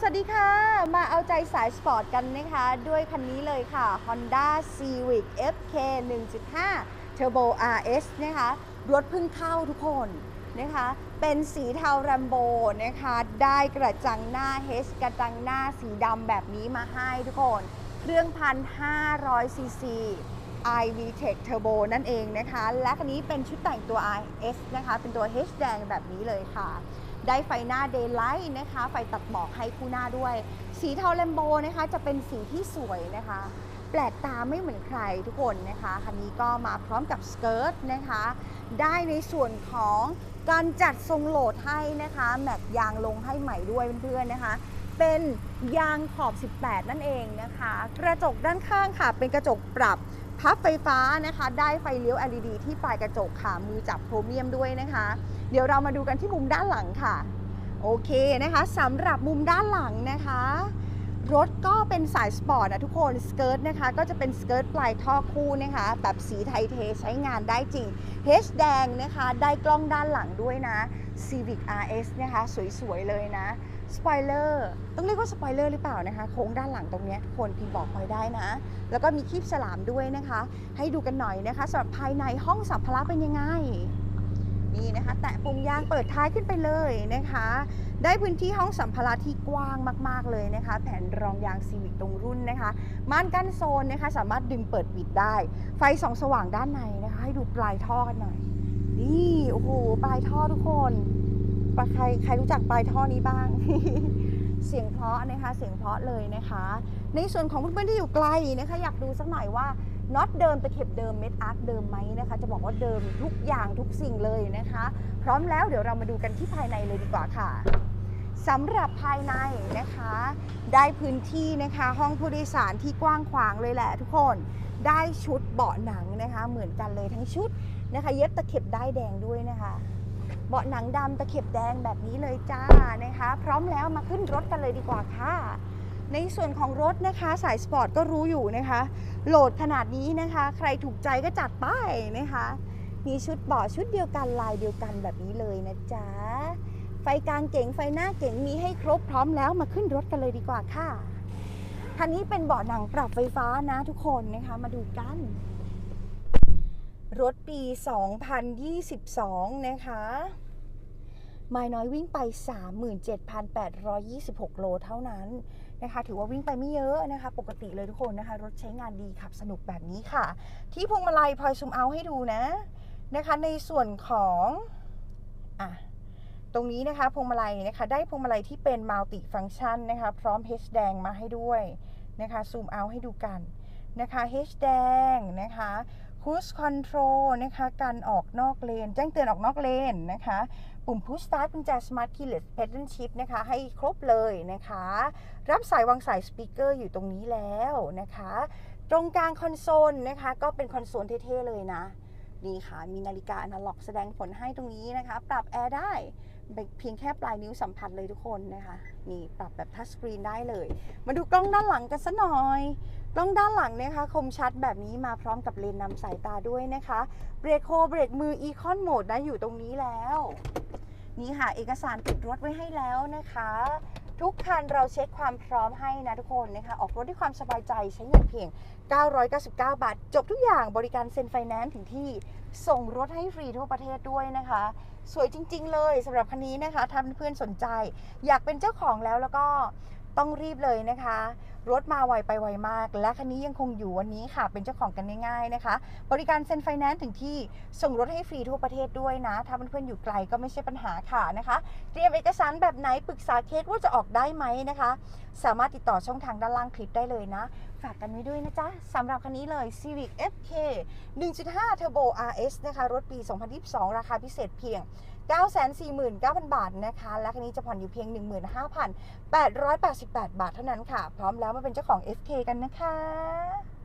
สวัสดีค่ะ มาเอาใจสายสปอร์ตกันนะคะ ด้วยคันนี้เลยค่ะ Honda Civic FK 1.5 Turbo RS นะคะ รถเพิ่งเข้าทุกคนนะคะ เป็นสีเทาแรมโบนะคะ ได้กระจังหน้า H กระจังหน้าสีดำแบบนี้มาให้ทุกคน เครื่องพัน500ซีซี iVTEC Turbo นั่นเองนะคะ และคันนี้เป็นชุดแต่งตัว RS นะคะ เป็นตัว H แดงแบบนี้เลยค่ะ ได้ไฟหน้า Daylight นะคะ ไฟตัดหมอกให้คู่หน้าด้วย สีเทาแลมโบนะคะ จะเป็นสีที่สวยนะคะ แปลกตาไม่เหมือนใครทุกคนนะคะคันนี้ก็มาพร้อมกับสเกิร์ตนะคะ ได้ในส่วนของการจัดทรงโหลดให้นะคะ แม็กยางลงให้ใหม่ด้วยเพื่อนๆนะคะเป็นยางขอบ 18 นั่นเองนะคะ กระจกด้านข้างค่ะ เป็นกระจกปรับพับไฟฟ้านะคะ ได้ไฟเลี้ยว LED ที่ปลายกระจกค่ะ มือจับโครเมียมด้วยนะคะ เดี๋ยวเรามาดูกันที่มุมด้านหลังค่ะ โอเคนะคะสำหรับมุมด้านหลังนะคะ รถก็เป็นสายสปอร์ตนะทุกคนสเกิร์ตนะคะก็จะเป็นสเกิร์ตปลายท่อคู่นะคะ แบบสีไทยเทใช้งานได้จริง H แดงนะคะได้กล้องด้านหลังด้วยนะ Civic RS นะคะสวยๆเลยนะสปอยเลอร์ต้องเรียกว่าสปอยเลอร์หรือเปล่านะคะ โค้งด้านหลังตรงเนี้ยทุกคนพิมบอกพลอยได้นะ แล้วก็มีคีบฉลามด้วยนะคะ ให้ดูกันหน่อยนะคะสำหรับภายในห้องสัมภาระเป็นยังไง นี่นะคะ แตะปุ่มยางเปิดท้ายขึ้นไปเลยนะคะ ได้พื้นที่ห้องสัมภาระที่กว้างมาก ๆ เลยนะคะ แผ่นรองยางซีวิกตรงรุ่นนะคะ ม่านกั้นโซนนะคะ สามารถดึงเปิดปิดได้ ไฟส่องสว่างด้านในนะคะ ให้ดูปลายท่อกันหน่อย นี่โอ้โหปลายท่อทุกคนใครใครรู้จักปลายท่อนี้บ้างเสียงเพราะนะคะ เสียงเพราะเลยนะคะ ในส่วนของเพื่อนๆที่อยู่ไกลนะคะ อยากดูสักหน่อยว่า น็อตเดิมตะเข็บเดิมเม็ดอาร์คเดิมไหมนะคะ จะบอกว่าเดิมทุกอย่างทุกสิ่งเลยนะคะ พร้อมแล้วเดี๋ยวเรามาดูกันที่ภายในเลยดีกว่าค่ะสำหรับภายในนะคะ ได้พื้นที่นะคะห้องผู้โดยสารที่กว้างขวางเลยแหละทุกคนได้ชุดเบาะหนังนะคะ เหมือนกันเลยทั้งชุดนะคะ เย็บตะเข็บได้แดงด้วยนะคะ เบาะหนังดำตะเข็บแดงแบบนี้เลยจ้านะคะ พร้อมแล้วมาขึ้นรถกันเลยดีกว่าค่ะ ในส่วนของรถนะคะสายสปอร์ตก็รู้อยู่นะคะ โหลดขนาดนี้นะคะ ใครถูกใจก็จัดไปนะคะ มีชุดเบาะชุดเดียวกันลายเดียวกันแบบนี้เลยนะจ๊ะ ไฟกลางเก๋งไฟหน้าเก๋งมีให้ครบพร้อมแล้วมาขึ้นรถกันเลยดีกว่าค่ะคันนี้เป็นเบาะหนังปรับไฟฟ้านะทุกคนนะคะมาดูกัน รถปี 2022 นะคะ ไมล์น้อยวิ่งไป 37,826 โลเท่านั้นนะคะ ถือว่าวิ่งไปไม่เยอะนะคะ ปกติเลยทุกคนนะคะ รถใช้งานดีขับสนุกแบบนี้ค่ะ ที่พวงมาลัยพลอยซูมเอาให้ดูนะนะคะ ในส่วนของอะตรงนี้นะคะพวงมาลัยนะคะ ได้พวงมาลัยที่เป็นมัลติฟังชันนะคะ พร้อม H แดงมาให้ด้วยนะคะซูมเอาให้ดูกันนะคะ H แดงนะคะ Cruise Control นะคะการออกนอกเลน แจ้งเตือนออกนอกเลนนะคะ ปุ่ม Push Start กุญแจ Smart Keyless Pedal Shift นะคะ ให้ครบเลยนะคะ รับสายวางสายสปีกเกอร์อยู่ตรงนี้แล้วนะคะ ตรงกลางคอนโซลนะคะ ก็เป็นคอนโซลเท่ ๆ เลยนะ นี่ค่ะ มีนาฬิกาอนาล็อกแสดงผลให้ตรงนี้นะคะ ปรับแอร์ได้ เพียงแค่ปลายนิ้วสัมผัสเลยทุกคนนะคะนี่ปรับแบบทัชสกรีนได้เลย มาดูกล้องด้านหลังกันสัหน่อยกล้องด้านหลังนะคะ คมชัดแบบนี้มาพร้อมกับเลนส์นำสายตาด้วยนะคะเบรกโฮเบรกมืออีคอนโหมดนะอยู่ตรงนี้แล้ว นี่ค่ะเอกสารติดรถไว้ให้แล้วนะคะทุกคันเราเช็คความพร้อมให้นะทุกคนนะคะ ออกรถด้วยความสบายใจใช้เงินเพียง 999 บาท จบทุกอย่างบริการเซ็นไฟแนนซ์ถึงที่ส่งรถให้ฟรีทั่วประเทศด้วยนะคะ สวยจริง ๆ เลยสำหรับคันนี้นะคะถ้าเพื่อนๆสนใจ อยากเป็นเจ้าของแล้วแล้วก็ต้องรีบเลยนะคะ รถมาไวไปไวมาก และคันนี้ยังคงอยู่วันนี้ค่ะ เป็นเจ้าของกันง่ายๆนะคะ บริการเซ็นไฟแนนซ์ถึงที่ส่งรถให้ฟรีทั่วประเทศด้วยนะ ถ้าเพื่อนๆอยู่ไกลก็ไม่ใช่ปัญหาค่ะนะคะ เตรียมเอกสารแบบไหนปรึกษาเคสว่าจะออกได้ไหมนะคะ สามารถติดต่อช่องทางด้านล่างคลิปได้เลยนะฝากกันไว้ด้วยนะจ๊ะสำหรับคันนี้เลย Civic FK 1.5 Turbo RS นะคะ รถปี 2022 ราคาพิเศษเพียง 949,000 บาทนะคะ และคันนี้จะผ่อนอยู่เพียง 15,888 บาทเท่านั้นค่ะ พร้อมแล้วมาเป็นเจ้าของ FK กันนะคะ